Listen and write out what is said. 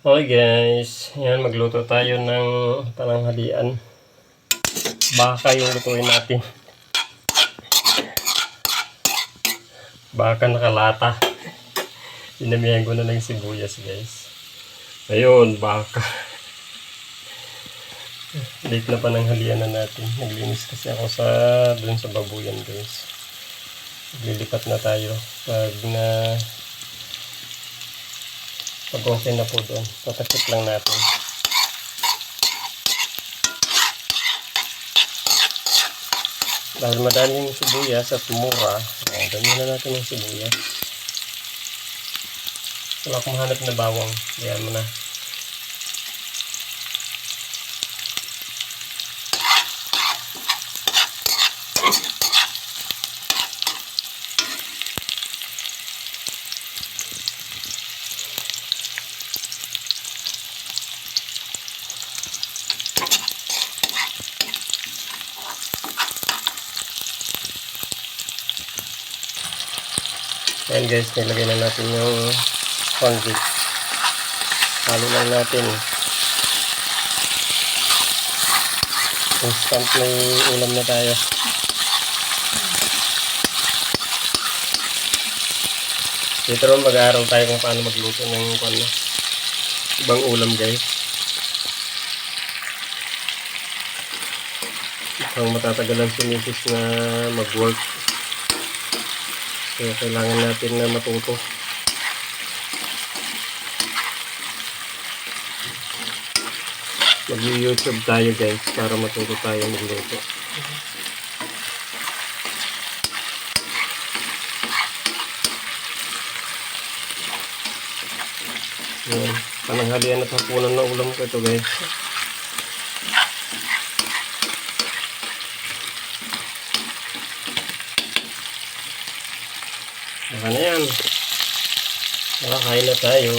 Okay guys, yan magluto tayo ng pananghalian. Baka yung lutuin natin. Baka nakalata. Inamihan ko na ng sibuyas guys. Ayun, baka. Late na pananghalian na natin. Naglinis kasi ako sa dun sa babuyan guys. Lilipat na tayo pag na pag na po doon, tatakip lang natin. Dahil madaming sibuyas at mura, oh, ganyan na natin yung sibuyas. Wala akong mahanap na bawang, kaya mo na. Ayan guys, nilagay na natin yung panggit. Halo lang natin. Instant may ulam na tayo. Dito rin mag-aaral tayo kung paano magluto ng ano, ibang ulam guys. Mukhang matatagalan si Mrs. na mag-work. Kaya kailangan natin na matuto. Mag-YouTube tayo guys para matuto tayo magluto. Yan. Pananghalian at hapunan na ulam ko ito guys. Baka na yan. Baka kain na tayo.